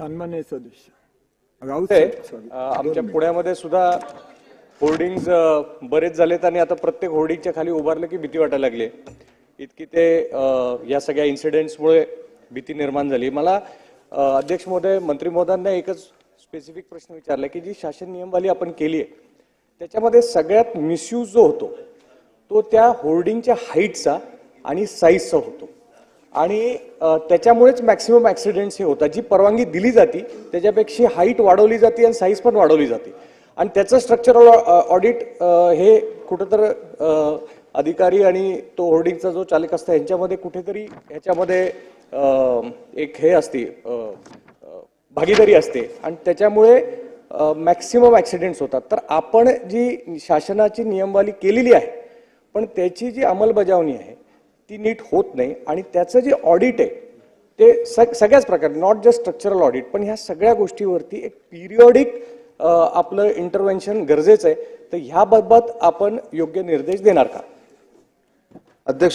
सन्मान्य सदस्य. राऊत आमच्या पुण्यामध्ये सुद्धा होर्डिंग्ज बरेच झालेत आणि आता प्रत्येक होर्डिंगच्या खाली उभारलं की भीती वाटायला लागली. इतकी ते या सगळ्या इन्सिडेंट्समुळे भीती निर्माण झाली. मला अध्यक्ष महोदय मंत्री महोदयांना एकच स्पेसिफिक प्रश्न विचारला की जी शासन नियमवाली आपण केली आहे त्याच्यामध्ये सगळ्यात मिसयूज जो होतो तो त्या होर्डिंगच्या हाईटचा आणि साईजचा होतो. आणि त्याच्यामुळेच मॅक्सिमम ॲक्सिडेंट्स हे होतात. जी परवानगी दिली जाते त्याच्यापेक्षा हाईट वाढवली जाते आणि साईज पण वाढवली जाते. आणि त्याचं स्ट्रक्चरल ऑडिट हे कुठंतर अधिकारी आणि तो होर्डिंगचा जो चालक असतो यांच्यामध्ये कुठेतरी ह्याच्यामध्ये एक हे असते भागीदारी असते. आणि त्याच्यामुळे मॅक्सिमम ॲक्सिडेंट्स होतात. तर आपण जी शासनाची नियमवाली केलेली आहे पण त्याची जी अंमलबजावणी आहे ती नीट होत नाही आणि त्याचं जे ऑडिट आहे ते सग सगळ्याच प्रकारे नॉट जस्ट स्ट्रक्चरल ऑडिट पण ह्या सगळ्या गोष्टीवरती एक पिरियॉडिक आपलं इंटरव्हेन्शन गरजेचं आहे. तर ह्याबाबत आपण योग्य निर्देश देणार का? अध्यक्ष